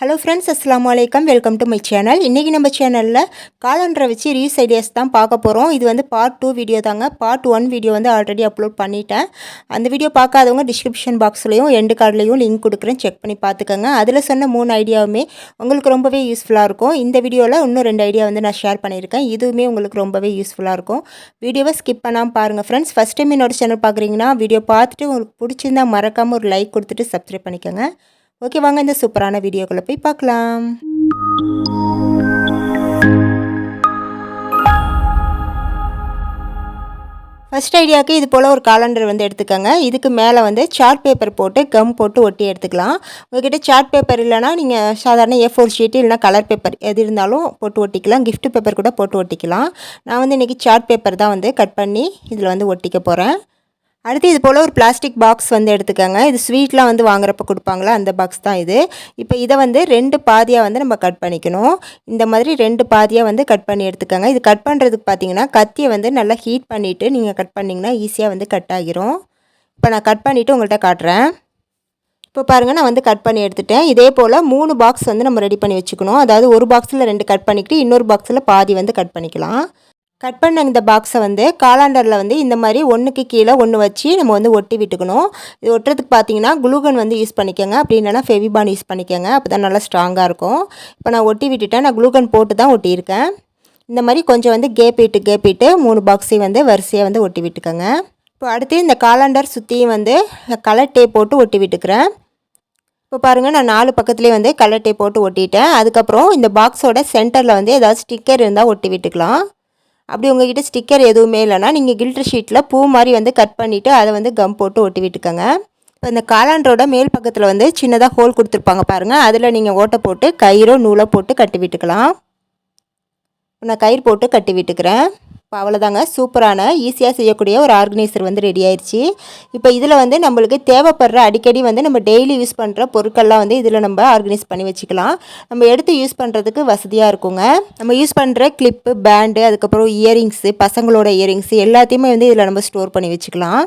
Hello friends அஸ்லாம் வலைக்கம் welcome to my channel இன்றைக்கி நம்ம சேனலில் காலண்டரை வச்சு ரீஸ் ஐடியாஸ் தான் பார்க்க போகிறோம் இது வந்து பார்ட் டூ வீடியோ தாங்க. பார்ட் ஒன் வீடியோ வந்து ஆல்ரெடி அப்லோட் பண்ணிட்டேன். அந்த வீடியோ பார்க்காதவங்க டிஸ்கிரிப்ஷன் பாக்ஸ்லேயும் எண்டு கார்ட்லேயும் லிங்க் கொடுக்குறேன். செக் பண்ணி பார்த்துக்கோங்க. அதில் சொன்ன மூணு ஐடியாவுமே உங்களுக்கு ரொம்பவே யூஸ்ஃபுல்லாக இருக்கும். இந்த வீடியோவில் இன்னும் ரெண்டு ஐடியா வந்து நான் ஷேர் பண்ணியிருக்கேன். இதுவுமே உங்களுக்கு ரொம்பவே யூஸ்ஃபுல்லாக இருக்கும். வீடியோவை ஸ்கிப் பண்ணாமல் பாருங்கள் ஃப்ரெண்ட்ஸ் ஃபஸ்ட் டைம் என்னோட சேனல் பார்க்குறீங்கன்னா வீடியோ பார்த்துட்டு உங்களுக்கு பிடிச்சிருந்தா மறக்காமல் ஒரு லைக் கொடுத்துட்டு சப்ஸ்கிரைப் பண்ணிக்கோங்க. ஓகே வாங்க இந்த சூப்பரான வீடியோக்குள்ளே போய் பார்க்கலாம். ஃபஸ்ட் ஐடியாவுக்கு இது போல் ஒரு காலண்டர் வந்து எடுத்துக்கோங்க. இதுக்கு மேலே வந்து சார்ட் பேப்பர் போட்டு கம் போட்டு ஒட்டி எடுத்துக்கலாம். உங்ககிட்ட சார்ட் பேப்பர் இல்லைனா நீங்கள் சாதாரண ஏ ஃபோர் ஷீட்டு இல்லைனா கலர் பேப்பர் எது இருந்தாலும் போட்டு ஒட்டிக்கலாம். கிஃப்ட் பேப்பர் கூட போட்டு ஒட்டிக்கலாம். நான் வந்து இன்றைக்கி சார்ட் பேப்பர் தான் வந்து கட் பண்ணி இதில் வந்து ஒட்டிக்க போகிறேன் அடுத்து இது போல் ஒரு பிளாஸ்டிக் பாக்ஸ் வந்து எடுத்துக்கோங்க. இது ஸ்வீட்லாம் வந்து வாங்குறப்ப கொடுப்பாங்களா? அந்த பாக்ஸ் தான் இது. இப்போ இதை வந்து ரெண்டு பாதியாக வந்து நம்ம கட் பண்ணிக்கணும். இந்த மாதிரி ரெண்டு பாதியாக வந்து கட் பண்ணி எடுத்துக்கோங்க. இது கட் பண்ணுறதுக்கு பார்த்தீங்கன்னா கத்தியை வந்து நல்லா ஹீட் பண்ணிவிட்டு நீங்கள் கட் பண்ணிங்கன்னா ஈஸியாக வந்து கட் ஆகிரும். இப்போ நான் கட் பண்ணிவிட்டு உங்கள்கிட்ட காட்டுறேன். இப்போ பாருங்கள் நான் வந்து கட் பண்ணி எடுத்துட்டேன். இதே போல் மூணு பாக்ஸ் வந்து நம்ம ரெடி பண்ணி வச்சுக்கணும். அதாவது ஒரு பாக்ஸில் ரெண்டு கட் பண்ணிக்கிட்டு இன்னொரு பாக்ஸில் பாதி வந்து கட் பண்ணிக்கலாம். கட் பண்ண இந்த பாக்ஸை வந்து காலாண்டரில் வந்து இந்த மாதிரி ஒன்றுக்கு கீழே ஒன்று வச்சு நம்ம வந்து ஒட்டி விட்டுக்கணும். இது ஒட்டுறதுக்கு பார்த்தீங்கன்னா குளூகன் வந்து யூஸ் பண்ணிக்கோங்க. அப்படி இல்லைனா ஃபெவிபான் யூஸ் பண்ணிக்கோங்க. அப்போ தான் நல்லா ஸ்ட்ராங்காக இருக்கும். இப்போ நான் ஒட்டி விட்டுட்டேன். நான் குளூகன் போட்டு தான் ஒட்டியிருக்கேன். இந்த மாதிரி கொஞ்சம் வந்து கேப்பிட்டு கேப்பிட்டு மூணு பாக்ஸையும் வந்து வரிசையாக வந்து ஒட்டி விட்டுக்கோங்க. இப்போ அடுத்து இந்த காலாண்டர் சுற்றியும் வந்து கலர் டேப் போட்டு ஒட்டி விட்டுக்கிறேன். இப்போ பாருங்கள் நான் நாலு பக்கத்துலேயே வந்து கலர் டேப் போட்டு ஒட்டிட்டேன். அதுக்கப்புறம் இந்த பாக்ஸோட சென்டரில் வந்து ஏதாவது ஸ்டிக்கர் இருந்தால் ஒட்டி விட்டுக்கலாம். அப்படி உங்ககிட்ட ஸ்டிக்கர் எதுவுமே இல்லைனா நீங்கள் கில்ட்ரு ஷீட்டில் பூ மாதிரி வந்து கட் பண்ணிவிட்டு அதை வந்து கம் போட்டு ஒட்டி விட்டுக்கோங்க இப்போ இந்த காலாண்டரோட மேல் பக்கத்தில் வந்து சின்னதாக ஹோல் கொடுத்துருப்பாங்க பாருங்கள் அதில் நீங்கள் ஓட்டை போட்டு கயிறோ நூலோ போட்டு கட்டி விட்டுக்கலாம் நான் கயிறு போட்டு கட்டி விட்டுக்கிறேன் இப்போ அவ்வளோதாங்க சூப்பரான ஈஸியாக செய்யக்கூடிய ஒரு ஆர்கனைசர் வந்து ரெடி ஆயிடுச்சு இப்போ இதில் வந்து நம்மளுக்கு தேவைப்படுற அடிக்கடி வந்து நம்ம டெய்லி யூஸ் பண்ணுற பொருட்கள்லாம் வந்து இதில் நம்ம ஆர்கனைஸ் பண்ணி வச்சுக்கலாம். நம்ம எடுத்து யூஸ் பண்ணுறதுக்கு வசதியாக இருக்குங்க. நம்ம யூஸ் பண்ணுற கிளிப்பு பேண்டு அதுக்கப்புறம் இயரிங்ஸு பசங்களோட இயரிங்ஸு எல்லாத்தையுமே வந்து இதில் நம்ம ஸ்டோர் பண்ணி வச்சுக்கலாம்.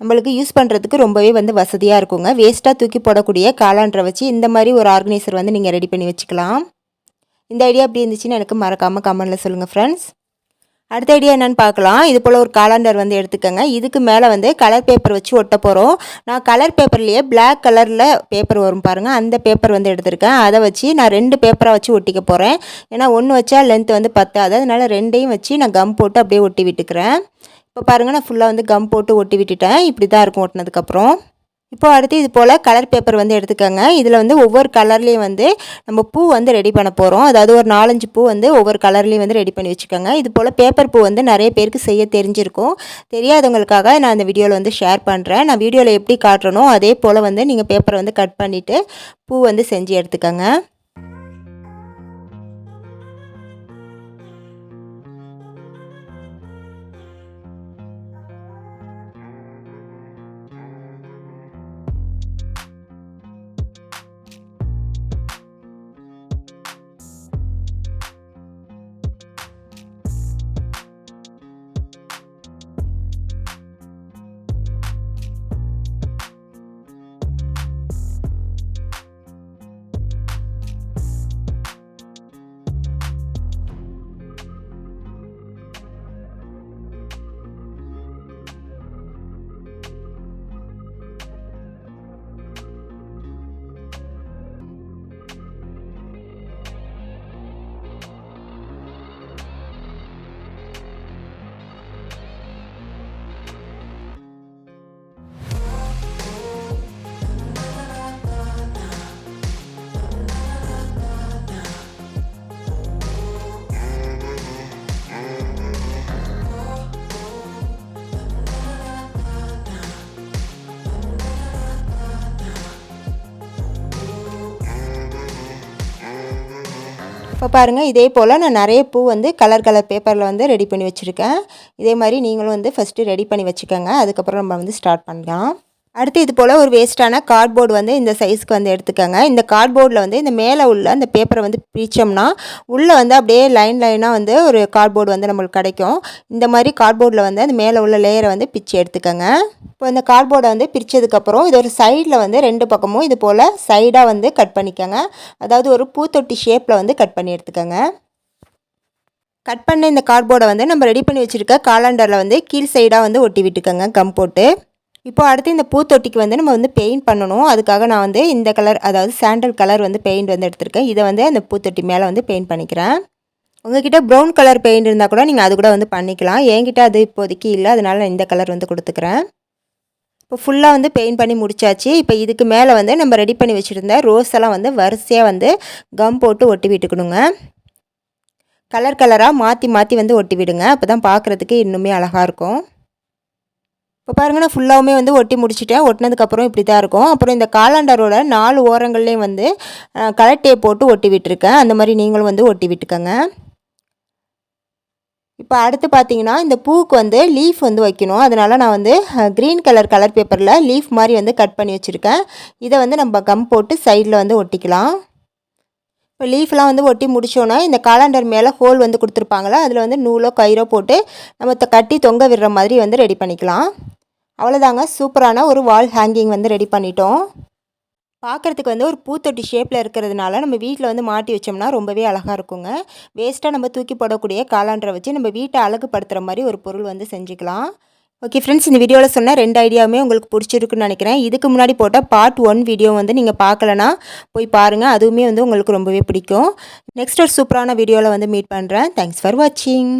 நம்மளுக்கு யூஸ் பண்ணுறதுக்கு ரொம்பவே வந்து வசதியாக இருக்குங்க. வேஸ்ட்டாக தூக்கி போடக்கூடிய காலாண்டரை வச்சு இந்த மாதிரி ஒரு ஆர்கனைசர் வந்து நீங்கள் ரெடி பண்ணி வச்சுக்கலாம். இந்த ஐடியா எப்படி இருந்துச்சுன்னு எனக்கு மறக்காமல் கமெண்டில் சொல்லுங்கள் ஃப்ரெண்ட்ஸ் அடுத்த ஐடியா என்னென்னு பார்க்கலாம். இது போல் ஒரு காலண்டர் வந்து எடுத்துக்கோங்க. இதுக்கு மேலே வந்து கலர் பேப்பர் வச்சு ஒட்ட போகிறோம் நான் கலர் பேப்பர்லேயே பிளாக் கலரில் பேப்பர் வரும் பாருங்கள் அந்த பேப்பர் வந்து எடுத்திருக்கேன். அதை வச்சு நான் ரெண்டு பேப்பரை வச்சு ஒட்டிக்க போகிறேன் ஏன்னா ஒன்று வச்சா லென்த் வந்து பத்தாது. அதனால் ரெண்டையும் வச்சு நான் கம் போட்டு அப்படியே ஒட்டி விட்டுக்கிறேன். இப்போ பாருங்கள் நான் ஃபுல்லாக வந்து கம் போட்டு ஒட்டி விட்டுட்டேன். இப்படி தான் இருக்கும் ஒட்டினதுக்கப்புறம் இப்போ அடுத்து இது போல் கலர் பேப்பர் வந்து எடுத்துக்கோங்க. இதில் வந்து ஒவ்வொரு கலர்லேயும் வந்து நம்ம பூ வந்து ரெடி பண்ண போகிறோம் அதாவது ஒரு நாலஞ்சு பூ வந்து ஒவ்வொரு கலர்லேயும் வந்து ரெடி பண்ணி வச்சுக்கோங்க. இது போல் பேப்பர் பூ வந்து நிறைய பேருக்கு செய்ய தெரிஞ்சிருக்கும். தெரியாதவங்களுக்காக நான் இந்த வீடியோவில் வந்து ஷேர் பண்ணுறேன் நான் வீடியோவில் எப்படி காட்டுறனோ அதே போல் வந்து நீங்கள் பேப்பரை வந்து கட் பண்ணிவிட்டு பூ வந்து செஞ்சு எடுத்துக்கோங்க. இப்போ பாருங்கள் இதே போல் நான் நிறைய பூ வந்து கலர் கலர் பேப்பரில் வந்து ரெடி பண்ணி வச்சுருக்கேன். இதே மாதிரி நீங்களும் வந்து ஃபஸ்ட்டு ரெடி பண்ணி வச்சுக்கோங்க. அதுக்கப்புறம் நம்ம வந்து ஸ்டார்ட் பண்ணலாம். அடுத்து இது போல் ஒரு வேஸ்ட்டான கார்ட்போர்டு வந்து இந்த சைஸ்க்கு வந்து எடுத்துக்கோங்க. இந்த கார்ட்போர்டில் வந்து இந்த மேலே உள்ள அந்த பேப்பரை வந்து பிரித்தோம்னா உள்ளே வந்து அப்படியே லைன் லைனாக வந்து ஒரு கார்ட்போர்டு வந்து நம்மளுக்கு கிடைக்கும். இந்த மாதிரி கார்ட்போர்டில் வந்து அந்த மேலே உள்ள லேயரை வந்து பிச்சு எடுத்துக்கோங்க. இப்போ இந்த கார்ட்போர்டை வந்து பிரித்ததுக்கப்புறம் இது ஒரு சைடில் வந்து ரெண்டு பக்கமும் இது போல் சைடாக வந்து கட் பண்ணிக்கோங்க. அதாவது ஒரு பூத்தொட்டி ஷேப்பில் வந்து கட் பண்ணி எடுத்துக்கோங்க. கட் பண்ண இந்த கார்ட்போர்டை வந்து நம்ம ரெடி பண்ணி வச்சுருக்க காலண்டரில் வந்து கீழ் சைடாக வந்து ஒட்டி விட்டுக்கோங்க கம் போட்டு. இப்போ அடுத்து இந்த பூத்தொட்டிக்கு வந்து நம்ம வந்து பெயிண்ட் பண்ணணும். அதுக்காக நான் வந்து இந்த கலர் அதாவது சாண்டல் கலர் வந்து பெயிண்ட் வந்து எடுத்திருக்கேன். இதை வந்து அந்த பூத்தொட்டி மேலே வந்து பெயிண்ட் பண்ணிக்கிறேன். உங்ககிட்ட ப்ரௌன் கலர் பெயிண்ட் இருந்தால் கூட நீங்கள் அது கூட வந்து பண்ணிக்கலாம். என்கிட்ட அது இப்போதைக்கு இல்லை. அதனால் நான் இந்த கலர் வந்து கொடுத்துக்கிறேன். இப்போ ஃபுல்லாக வந்து பெயிண்ட் பண்ணி முடிச்சாச்சு. இப்போ இதுக்கு மேலே வந்து நம்ம ரெடி பண்ணி வச்சுருந்த ரோஸ் எல்லாம் வந்து வரிசையாக வந்து கம் போட்டு ஒட்டி விட்டுக்கணுங்க. கலர் கலராக மாற்றி மாற்றி வந்து ஒட்டி விடுங்க. அப்போ தான் பார்க்குறதுக்கு இன்னுமே அழகாக இருக்கும். இப்போ பாருங்கள் நான் ஃபுல்லாகவுமே வந்து ஒட்டி முடிச்சிட்டேன். ஒட்டினதுக்கப்புறம் இப்படி தான் இருக்கும். அப்புறம் இந்த காலாண்டரோட நாலு ஓரங்கள்லேயும் வந்து கலர் போட்டு ஒட்டி விட்டுருக்கேன். அந்த மாதிரி நீங்களும் வந்து ஒட்டி விட்டுக்கோங்க. இப்போ அடுத்து பார்த்தீங்கன்னா இந்த பூவுக்கு வந்து லீஃப் வந்து வைக்கணும். அதனால் நான் வந்து க்ரீன் கலர் கலர் பேப்பரில் லீஃப் மாதிரி வந்து கட் பண்ணி வச்சுருக்கேன். இதை வந்து நம்ம கம் போட்டு சைடில் வந்து ஒட்டிக்கலாம். இப்போ லீஃப்லாம் வந்து ஒட்டி முடிச்சோன்னா இந்த காலாண்டர் மேலே ஹோல் வந்து கொடுத்துருப்பாங்களா அதில் வந்து நூலோ கயிறோ போட்டு நம்ம கட்டி தொங்க விடுற மாதிரி வந்து ரெடி பண்ணிக்கலாம். அவ்வளோதாங்க சூப்பரான ஒரு வால் ஹேங்கிங் வந்து ரெடி பண்ணிட்டோம். பார்க்குறதுக்கு வந்து ஒரு பூத்தொட்டி ஷேப்பில் இருக்கிறதுனால நம்ம வீட்டில் வந்து மாட்டி வச்சோம்னா ரொம்பவே அழகாக இருக்குங்க. வேஸ்ட்டாக நம்ம தூக்கி போடக்கூடிய காலாண்டரை வச்சு நம்ம வீட்டை அழகுப்படுத்துகிற மாதிரி ஒரு பொருள் வந்து செஞ்சுக்கலாம். ஓகே ஃப்ரெண்ட்ஸ் இந்த வீடியோவில் சொன்ன ரெண்டு ஐடியாவுமே உங்களுக்கு பிடிச்சிருக்குன்னு நினைக்கிறேன். இதுக்கு முன்னாடி போட்ட பார்ட் ஒன் வீடியோ வந்து நீங்கள் பார்க்கலனா போய் பாருங்கள் அதுவுமே வந்து உங்களுக்கு ரொம்பவே பிடிக்கும். நெக்ஸ்ட் ஒரு சூப்பரான வீடியோவில் வந்து மீட் பண்ணுறேன் தேங்க்ஸ் ஃபார் வாட்சிங்